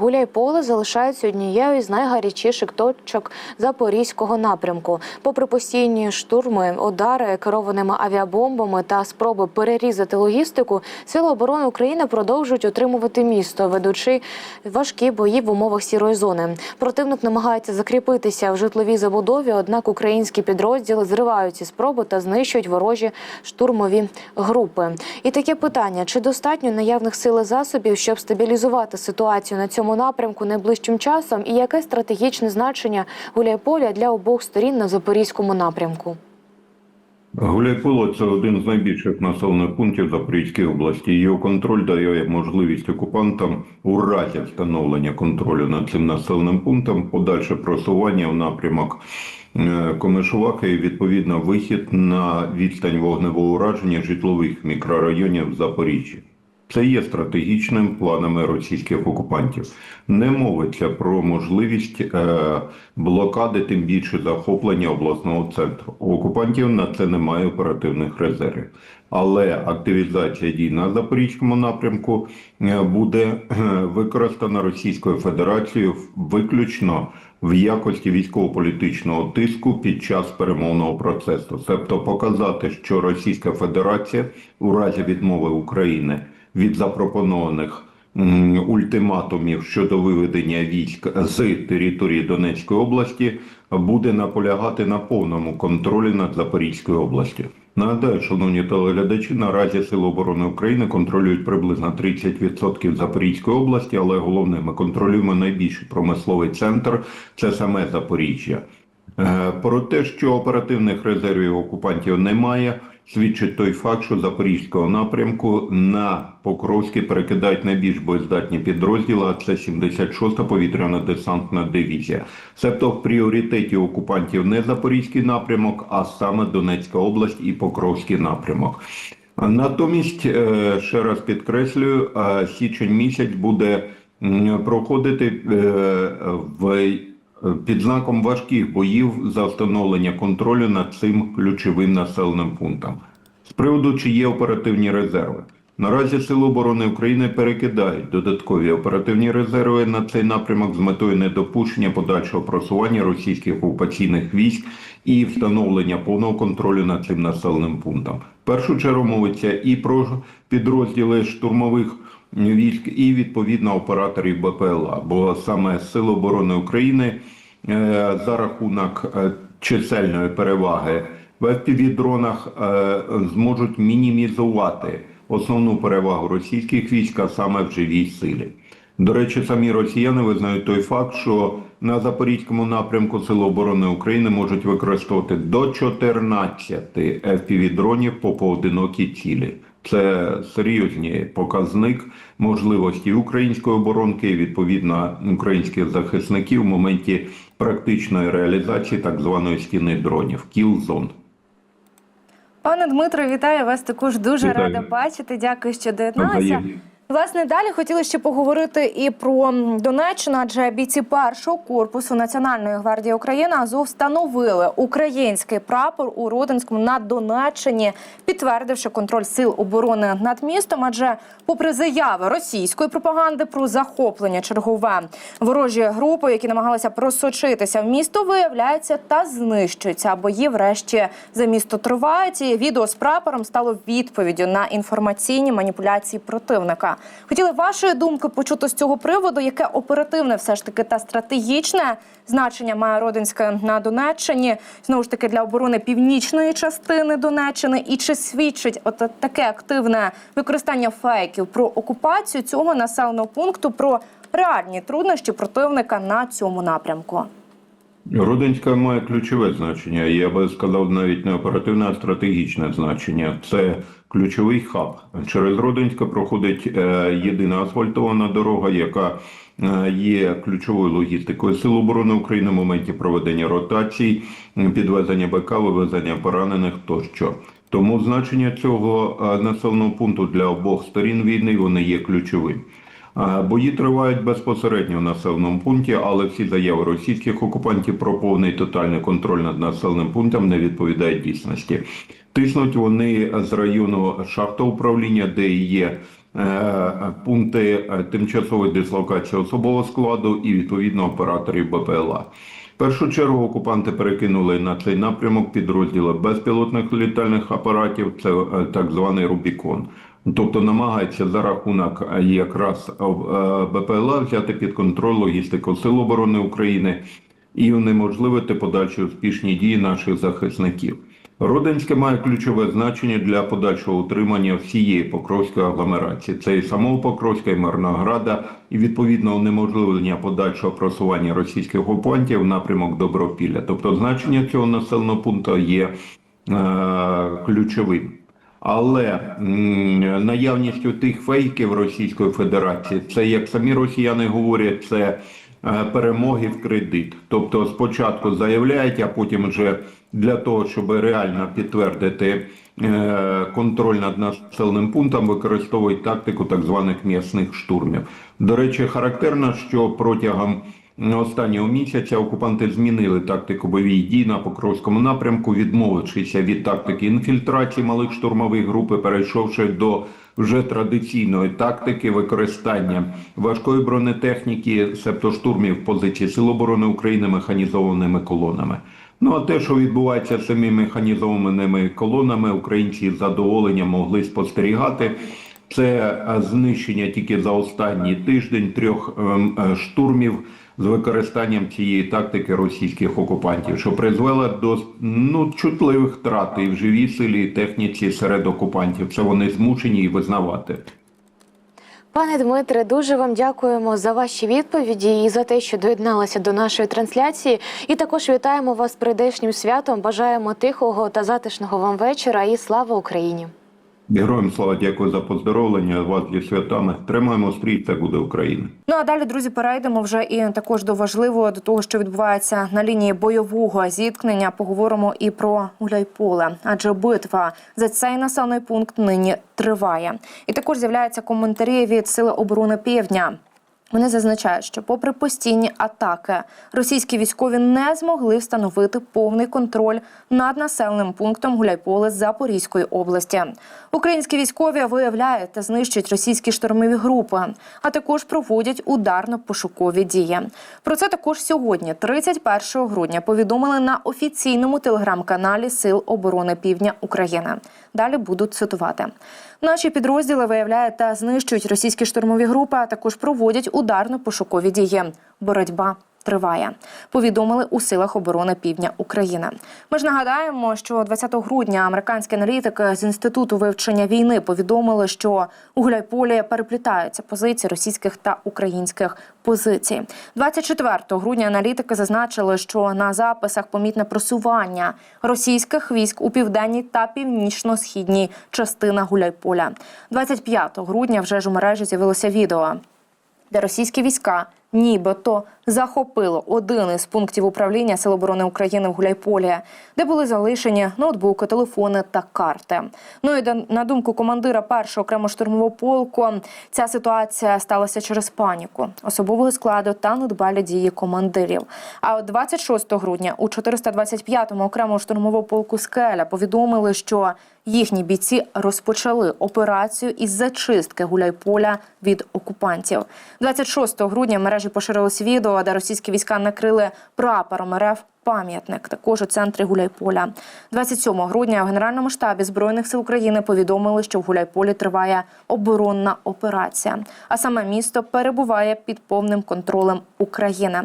Гуляйполе залишається однією з найгарячіших точок запорізького напрямку. Попри постійні штурми, удари керованими авіабомбами та спроби перерізати логістику, сили оборони України продовжують отримувати місто, ведучи важкі бої в умовах сірої зони. Противник намагається закріпитися в житловій забудові, однак українські підрозділи зривають ці спроби та знищують ворожі штурмові групи. І таке питання: чи достатньо наявних сил засобів, щоб стабілізувати ситуацію на цьому напрямку найближчим часом, і яке стратегічне значення Гуляйполя для обох сторін на запорізькому напрямку? Гуляйполе – це один з найбільших населених пунктів Запорізької області. Його контроль дає можливість окупантам у разі встановлення контролю над цим населеним пунктом подальше просування в напрямок е, Комишувака і відповідно вихід на відстань вогневого ураження житлових мікрорайонів Запоріжжя. Це є стратегічним планами російських окупантів. Не мовиться про можливість е, блокади, тим більше захоплення обласного центру. У окупантів на це немає оперативних резервів. Але активізація дій на запорізькому напрямку е, буде е, використана Російською Федерацією виключно в якості військово-політичного тиску під час перемовного процесу, тобто показати, що Російська Федерація у разі відмови України від запропонованих ультиматумів щодо виведення військ з території Донецької області буде наполягати на повному контролі над Запорізькою областю. Нагадаю, шановні телеглядачі, наразі Сили оборони України контролюють приблизно 30% Запорізької області, але головне, ми контролюємо найбільший промисловий центр це саме Запоріжжя. Е, Про те, що оперативних резервів окупантів немає, свідчить той факт, що запорізького напрямку на Покровський перекидають найбільш боєздатні підрозділи, а це 76-та повітряна десантна дивізія. Себто в пріоритеті окупантів не запорізький напрямок, а саме Донецька область і Покровський напрямок. Натомість, е, ще раз підкреслюю, е, січень місяць буде проходити е, в під знаком важких боїв за встановлення контролю над цим ключовим населеним пунктом. З приводу, чи є оперативні резерви. Наразі Сили оборони України перекидають додаткові оперативні резерви на цей напрямок з метою недопущення подальшого просування російських окупаційних військ і встановлення повного контролю над цим населеним пунктом. В першу чергу мовиться і про підрозділи штурмових військ, і відповідно операторів БПЛА, бо саме Сили оборони України е, за рахунок е, чисельної переваги в FPV-дронах е, зможуть мінімізувати основну перевагу російських військ, а саме в живій силі. До речі, самі росіяни визнають той факт, що на запорізькому напрямку Сили оборони України можуть використовувати до 14 FPV-дронів по поодинокій цілі. Це серйозний показник можливості української оборонки і відповідно українських захисників в моменті практичної реалізації так званої стіни дронів кіл-зон. Пане Дмитро, вітаю вас. Також дуже Вітаю. рада бачити. Дякую, що доєдналися. Власне, далі хотіли ще поговорити і про Донеччину, адже бійці першого корпусу Національної гвардії України АЗОВ встановили український прапор у Родинському на Донеччині, підтвердивши контроль сил оборони над містом. Адже, попри заяви російської пропаганди про захоплення чергове ворожі групи, які намагалися просочитися в місто, виявляються та знищуються. Бої, врешті, за місто тривають. І відео з прапором стало відповіддю на інформаційні маніпуляції противника. Хотіли вашої думки почути з цього приводу, яке оперативне все ж таки та стратегічне значення має Родинське на Донеччині, знову ж таки для оборони північної частини Донеччини, і чи свідчить от таке активне використання фейків про окупацію цього населеного пункту, про реальні труднощі противника на цьому напрямку? Родинська має ключове значення. Я би сказав навіть не оперативне, а стратегічне значення. Це ключовий хаб. Через Родинська проходить е, єдина асфальтована дорога, яка е, є ключовою логістикою Сил оборони України в моменті проведення ротацій, підвезення БК, вивезення поранених тощо. Тому значення цього е, населеного пункту для обох сторін війни вони є ключовим. Бої тривають безпосередньо в населеному пункті, але всі заяви російських окупантів про повний тотальний контроль над населеним пунктом не відповідають дійсності. Тиснуть вони з району шахтоуправління, де є е, пункти е, тимчасової дислокації особового складу і відповідно операторів БПЛА. В першу чергу окупанти перекинули на цей напрямок підрозділи безпілотних літальних апаратів, це е, так званий Рубікон. Тобто намагається за рахунок е, якраз е, БПЛА взяти під контроль логістику Сил оборони України і унеможливити подальші успішні дії наших захисників. Родинське має ключове значення для подальшого утримання всієї Покровської агломерації. Це і самого Покровська, і Мирнограда, і відповідно унеможливлення подальшого просування російських окупантів в напрямок Добропілля. Тобто значення цього населеного пункту є е, ключовим. Але наявністю тих фейків Російської Федерації, це як самі росіяни говорять, це е, перемоги в кредит. Тобто спочатку заявляють, а потім вже для того, щоб реально підтвердити е, контроль над населеним пунктом, використовують тактику так званих м'ясних штурмів. До речі, характерно, що протягом останнього місяця окупанти змінили тактику бойових дій на Покровському напрямку, відмовившися від тактики інфільтрації малих штурмових груп, перейшовши до вже традиційної тактики використання важкої бронетехніки, себто штурмів позицій Сил оборони України механізованими колонами. Ну а те, що відбувається цими механізованими колонами, українці з задоволенням могли спостерігати. Це е, знищення тільки за останній тиждень трьох ем, е, штурмів з використанням цієї тактики російських окупантів, що призвело до ну чутливих втрат і в живій силі і техніці серед окупантів. Це вони змушені і визнавати. Пане Дмитре, дуже вам дякуємо за ваші відповіді і за те, що доєдналися до нашої трансляції. І також вітаємо вас з прийдешнім святом. Бажаємо тихого та затишного вам вечора і слава Україні! Героям слава дякую за поздоровлення. Вас зі святами. Тримаємо стрій, це буде Україна. Ну а далі, друзі, перейдемо вже і також до важливого до того, що відбувається на лінії бойового зіткнення. Поговоримо і про Гуляйполе, адже битва за цей населений пункт нині триває. І також з'являються коментарі від Сили оборони Півдня. Вони зазначають, що, попри постійні атаки, російські військові не змогли встановити повний контроль над населеним пунктом Гуляйполе Запорізької області. Українські військові виявляють та знищують російські штурмові групи, а також проводять ударно-пошукові дії. Про це також сьогодні, 31 грудня, повідомили на офіційному телеграм-каналі Сил оборони Півдня України. Далі буду цитувати. Наші підрозділи виявляють та знищують російські штурмові групи, а також проводять ударно-пошукові дії. Боротьба триває. Повідомили у силах оборони Півдня України. Ми ж нагадаємо, що 20 грудня американські аналітики з інституту вивчення війни повідомили, що у Гуляйполі переплітаються позиції російських та українських позицій. 24 грудня аналітики зазначили, що на записах помітне просування російських військ у південній та північно-східній частинах Гуляйполя. 25 грудня вже ж у мережі з'явилося відео де російські війська нібито захопили один із пунктів управління Сил оборони України в Гуляйполі, де були залишені ноутбуки, телефони та карти. Ну і на думку командира першого окремо штурмового полку, ця ситуація сталася через паніку особового складу та недбалі дії командирів. А от 26 грудня у 425-му окремому штурмовому полку Скеля повідомили, що їхні бійці розпочали операцію із зачистки Гуляйполя від окупантів. 26 грудня в мережі поширилось відео, де російські війська накрили прапором РФ пам'ятник, також у центрі Гуляйполя. 27 грудня у Генеральному штабі Збройних сил України повідомили, що в Гуляйполі триває оборонна операція, а саме місто перебуває під повним контролем України.